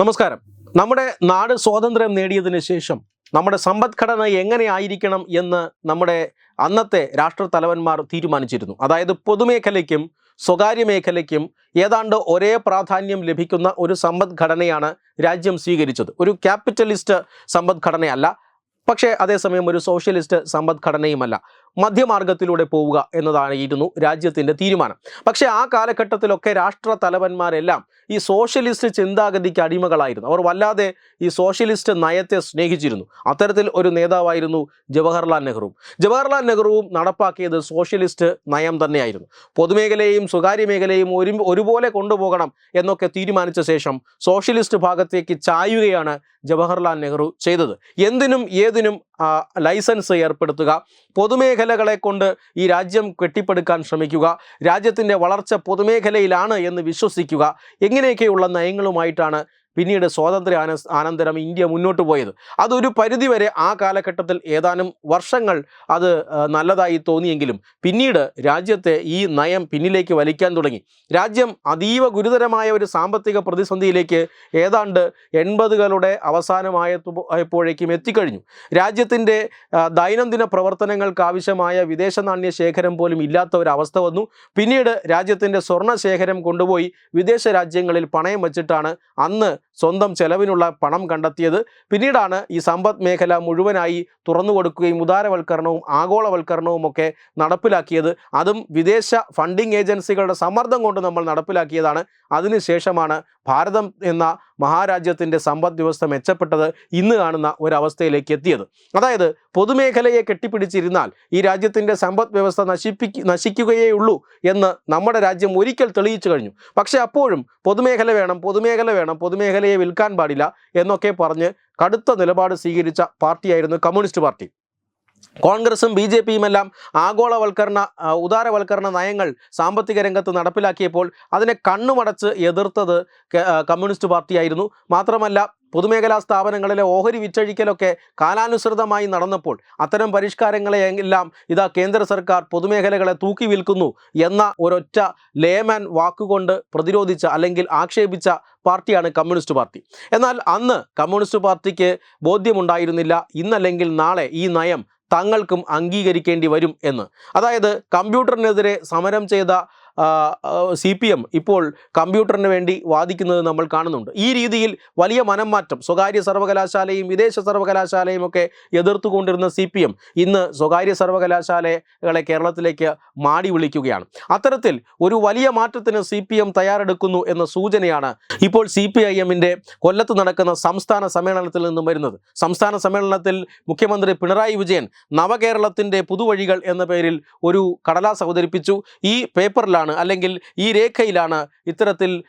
നമസ്കാരം. നമ്മുടെ നാട് സ്വാതന്ത്ര്യം നേടിയതിന് ശേഷം നമ്മുടെ സമ്പദ്ഘടന എങ്ങനെയായിരിക്കണം എന്ന് നമ്മുടെ അന്നത്തെ രാഷ്ട്ര തലവന്മാർ തീരുമാനിച്ചിരുന്നു. അതായത് പൊതുമേഖലയ്ക്കും സ്വകാര്യ മേഖലയ്ക്കും ഏതാണ്ട് ഒരേ പ്രാധാന്യം ലഭിക്കുന്ന ഒരു സമ്പദ്ഘടനയാണ് രാജ്യം സ്വീകരിച്ചത്. ഒരു ക്യാപിറ്റലിസ്റ്റ് സമ്പദ്ഘടനയല്ല പക്ഷേ അതേസമയം ഒരു സോഷ്യലിസ്റ്റ് സമ്പദ്ഘടനയുമല്ല. മധ്യമാർഗത്തിലൂടെ പോവുക എന്നതായിരുന്നു രാജ്യത്തിന്റെ തീരുമാനം. പക്ഷേ ആ കാലഘട്ടത്തിലൊക്കെ രാഷ്ട്ര തലവന്മാരെല്ലാം ഈ സോഷ്യലിസ്റ്റ് ചിന്താഗതിക്ക് അടിമകളായിരുന്നു. അവർ വല്ലാതെ ഈ സോഷ്യലിസ്റ്റ് നയത്തെ സ്നേഹിച്ചിരുന്നു. അത്തരത്തിൽ ഒരു നേതാവായിരുന്നു ജവഹർലാൽ നെഹ്റു ജവഹർലാൽ നെഹ്റുവും നടപ്പാക്കിയത് സോഷ്യലിസ്റ്റ് നയം തന്നെയായിരുന്നു. പൊതുമേഖലയെയും സ്വകാര്യ മേഖലയും ഒരു ഒരുപോലെ കൊണ്ടുപോകണം എന്നൊക്കെ തീരുമാനിച്ച ശേഷം സോഷ്യലിസ്റ്റ് ഭാഗത്തേക്ക് ചായുകയാണ് ജവഹർലാൽ നെഹ്റു ചെയ്തത്. എന്തിനും ഏതിനും ലൈസൻസ് ഏർപ്പെടുത്തുക. പൊതുമേഖലകളെ കൊണ്ട് ഈ രാജ്യം കെട്ടിപ്പടുക്കാൻ ശ്രമിക്കുക. രാജ്യത്തിന്റെ വളർച്ച പൊതുമേഖലയിലാണ് എന്ന് വിശ്വസിക്കുക. എങ്ങനെയൊക്കെയുള്ള നയങ്ങളുമായിട്ടാണ് പിന്നീട് സ്വാതന്ത്ര്യ ആന അനന്തരം ഇന്ത്യ മുന്നോട്ട് പോയത്. അതൊരു പരിധിവരെ ആ കാലഘട്ടത്തിൽ ഏതാനും വർഷങ്ങൾ അത് നല്ലതായി തോന്നിയെങ്കിലും പിന്നീട് രാജ്യത്തെ ഈ നയം പിന്നിലേക്ക് വലിക്കാൻ തുടങ്ങി. രാജ്യം അതീവ ഗുരുതരമായ ഒരു സാമ്പത്തിക പ്രതിസന്ധിയിലേക്ക് ഏതാണ്ട് എൺപതുകളുടെ അവസാനമായപ്പോഴേക്കും എത്തിക്കഴിഞ്ഞു. രാജ്യത്തിന്റെ ദൈനംദിന പ്രവർത്തനങ്ങൾക്ക് ആവശ്യമായ വിദേശ നാണ്യ ശേഖരം പോലും ഇല്ലാത്ത ഒരു അവസ്ഥ വന്നു. പിന്നീട് രാജ്യത്തിന്റെ സ്വർണ ശേഖരം കൊണ്ടുപോയി വിദേശ രാജ്യങ്ങളിൽ പണയം വച്ചിട്ടാണ് അന്ന് സ്വന്തം ചെലവിനുള്ള പണം കണ്ടെത്തിയത്. പിന്നീടാണ് ഈ സമ്പദ് മേഖല മുഴുവനായി തുറന്നു കൊടുക്കുകയും ഉദാരവൽക്കരണവും ആഗോളവൽക്കരണവും ഒക്കെ നടപ്പിലാക്കിയത്. അതും വിദേശ ഫണ്ടിങ് ഏജൻസികളുടെ സമ്മർദ്ദം കൊണ്ട് നമ്മൾ നടപ്പിലാക്കിയതാണ്. അതിനുശേഷമാണ് ഭാരതം എന്ന മഹാരാജ്യത്തിന്റെ സമ്പദ് വ്യവസ്ഥ മെച്ചപ്പെട്ടത് ഇന്ന് കാണുന്ന ഒരവസ്ഥയിലേക്ക് എത്തിയത്. അതായത് പൊതുമേഖലയെ കെട്ടിപ്പിടിച്ചിരുന്നാൽ ഈ രാജ്യത്തിന്റെ സമ്പദ് വ്യവസ്ഥ നശിപ്പിക്ക ഉള്ളൂ എന്ന് നമ്മുടെ രാജ്യം ഒരിക്കൽ തെളിയിച്ചു കഴിഞ്ഞു. പക്ഷേ അപ്പോഴും പൊതുമേഖല വേണം പൊതുമേഖല വേണം പൊതുമേഖലയെ വിൽക്കാൻ പാടില്ല എന്നൊക്കെ പറഞ്ഞ് കടുത്ത നിലപാട് സ്വീകരിച്ച പാർട്ടിയായിരുന്നു കമ്മ്യൂണിസ്റ്റ് പാർട്ടി. കോൺഗ്രസും ബി ജെ പിയും എല്ലാം ആഗോളവൽക്കരണ ഉദാരവൽക്കരണ നയങ്ങൾ സാമ്പത്തിക രംഗത്ത് നടപ്പിലാക്കിയപ്പോൾ അതിനെ കണ്ണുമടച്ച് എതിർത്തത് കമ്മ്യൂണിസ്റ്റ് പാർട്ടിയായിരുന്നു. മാത്രമല്ല പൊതുമേഖലാ സ്ഥാപനങ്ങളിലെ ഓഹരി വിറ്റഴിക്കലൊക്കെ കാലാനുസൃതമായി നടന്നപ്പോൾ അത്തരം പരിഷ്കാരങ്ങളെ എല്ലാം ഇതാ കേന്ദ്ര സർക്കാർ പൊതുമേഖലകളെ തൂക്കി വിൽക്കുന്നു എന്ന ഒരൊറ്റ ലേമാൻ വാക്കുകൊണ്ട് പ്രതിരോധിച്ച അല്ലെങ്കിൽ ആക്ഷേപിച്ച പാർട്ടിയാണ് കമ്മ്യൂണിസ്റ്റ് പാർട്ടി. എന്നാൽ അന്ന് കമ്മ്യൂണിസ്റ്റ് പാർട്ടിക്ക് ബോധ്യമുണ്ടായിരുന്നില്ല. ഇന്നല്ലെങ്കിൽ നാളെ ഈ നയം തങ്ങൾക്കും അംഗീകരിക്കേണ്ടി വരും എന്ന്. അതായത് കമ്പ്യൂട്ടറിനെതിരെ സമരം ചെയ്ത സി പി എം ഇപ്പോൾ കമ്പ്യൂട്ടറിന് വേണ്ടി വാദിക്കുന്നത് നമ്മൾ കാണുന്നുണ്ട്. ഈ രീതിയിൽ വലിയ മനം മാറ്റം സ്വകാര്യ സർവകലാശാലയും വിദേശ സർവകലാശാലയും ഒക്കെ എതിർത്തുകൊണ്ടിരുന്ന സി പി എം ഇന്ന് സ്വകാര്യ സർവകലാശാലകളെ കേരളത്തിലേക്ക് മാടി വിളിക്കുകയാണ്. അത്തരത്തിൽ ഒരു വലിയ മാറ്റത്തിന് സി പി എം തയ്യാറെടുക്കുന്നു എന്ന സൂചനയാണ് ഇപ്പോൾ സി പി ഐ എമ്മിന്റെ കൊല്ലത്ത് നടക്കുന്ന സംസ്ഥാന സമ്മേളനത്തിൽ നിന്നും വരുന്നത്. സംസ്ഥാന സമ്മേളനത്തിൽ മുഖ്യമന്ത്രി പിണറായി വിജയൻ നവകേരളത്തിന്റെ പുതുവഴികൾ എന്ന പേരിൽ ഒരു കടലാസ് അവതരിപ്പിച്ചു. ഈ പേപ്പറിലാണ് അല്ലെങ്കിൽ ഈ രേഖയിലാണ് ഇത്തരത്തിൽ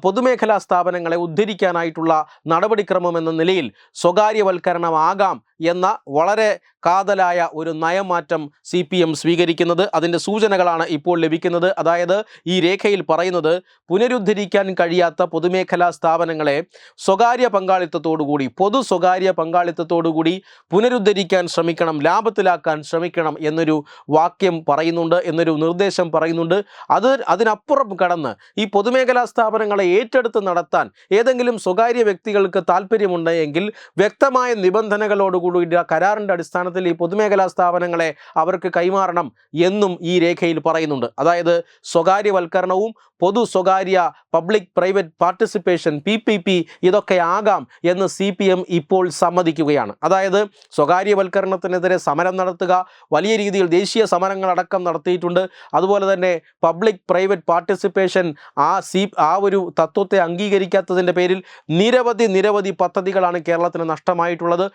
പൊതുമേഖലാ സ്ഥാപനങ്ങളെ ഉദ്ധരിക്കാനായിട്ടുള്ള നടപടിക്രമം എന്ന നിലയിൽ സ്വകാര്യവൽക്കരണമാകാം എന്ന വളരെ കാതലായ ഒരു നയമാറ്റം സി പി എം സ്വീകരിക്കുന്നത്. അതിന്റെ സൂചനകളാണ് ഇപ്പോൾ ലഭിക്കുന്നത്. അതായത് ഈ രേഖയിൽ പറയുന്നത് പുനരുദ്ധരിക്കാൻ കഴിയാത്ത പൊതുമേഖലാ സ്ഥാപനങ്ങളെ സ്വകാര്യ പങ്കാളിത്തത്തോടുകൂടി പൊതു സ്വകാര്യ പങ്കാളിത്തത്തോടുകൂടി പുനരുദ്ധരിക്കാൻ ശ്രമിക്കണം ലാഭത്തിലാക്കാൻ ശ്രമിക്കണം എന്നൊരു വാക്യം പറയുന്നുണ്ട് എന്നൊരു നിർദ്ദേശം പറയുന്നുണ്ട്. അത് അതിനപ്പുറം കടന്ന് ഈ പൊതുമേഖലാ സ്ഥാപനങ്ങളെ ഏറ്റെടുത്ത് നടത്താൻ ഏതെങ്കിലും സ്വകാര്യ വ്യക്തികൾക്ക് താല്പര്യമുണ്ടെങ്കിൽ വ്യക്തമായ നിബന്ധനകളോടുകൂടി കരാറിന്റെ അടിസ്ഥാനത്തിൽ ഈ പൊതുമേഖലാ സ്ഥാപനങ്ങളെ അവർക്ക് കൈമാറണം എന്നും ഈ രേഖയിൽ പറയുന്നുണ്ട്. അതായത് സ്വകാര്യവൽക്കരണവും പൊതു സ്വകാര്യ public private participation P P P ഇതൊക്കെ ആകാം എന്ന് സി പി എം ഇപ്പോൾ സമ്മതിക്കുകയാണ്. അതായത് സ്വകാര്യവൽക്കരണത്തിനെതിരെ സമരം നടത്തുക വലിയ രീതിയിൽ ദേശീയ സമരങ്ങളടക്കം നടത്തിയിട്ടുണ്ട്. അതുപോലെ തന്നെ പബ്ലിക് പ്രൈവറ്റ് പാർട്ടിസിപ്പേഷൻ ആ സി ആ ഒരു തത്വത്തെ അംഗീകരിക്കാത്തതിന്റെ പേരിൽ നിരവധി നിരവധി പദ്ധതികളാണ് കേരളത്തിന് നഷ്ടമായിട്ടുള്ളത്.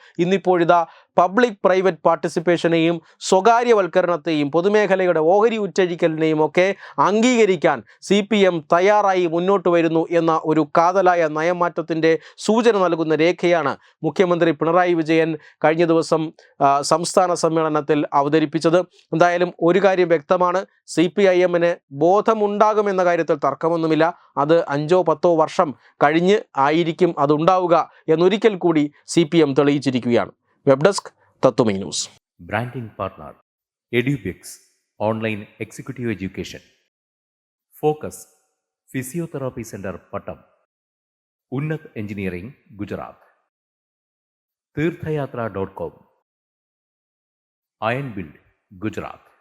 ഇന്നിപ്പോഴിതാ പബ്ലിക് പ്രൈവറ്റ് പാർട്ടിസിപ്പേഷനെയും സ്വകാര്യവൽക്കരണത്തെയും പൊതുമേഖലയുടെ ഓഹരി ഉറ്റഴിക്കലിനെയും ഒക്കെ അംഗീകരിക്കാൻ സി പി എം തയ്യാറായി മുന്നോട്ട് വരുന്നു എന്ന ഒരു കാതലായ നയമാറ്റത്തിന്റെ സൂചന നൽകുന്ന രേഖയാണ് മുഖ്യമന്ത്രി പിണറായി വിജയൻ കഴിഞ്ഞ ദിവസം സംസ്ഥാന സമ്മേളനത്തിൽ അവതരിപ്പിച്ചത്. എന്തായാലും ഒരു കാര്യം വ്യക്തമാണ് സി പി ഐ എമ്മിന് ബോധമുണ്ടാകുമെന്ന കാര്യത്തിൽ തർക്കമൊന്നുമില്ല. അത് അഞ്ചോ പത്തോ വർഷം കഴിഞ്ഞ് ആയിരിക്കും അതുണ്ടാവുക എന്നൊരിക്കൽ കൂടി C P M തെളിയിച്ചിരിക്കുകയാണ്. web desk Tatwamayi news Branding partner EduBix Online Executive Education Focus Physiotherapy Center Pattam Unnat engineering Gujarat Tirthyatra dot com iron build Gujarat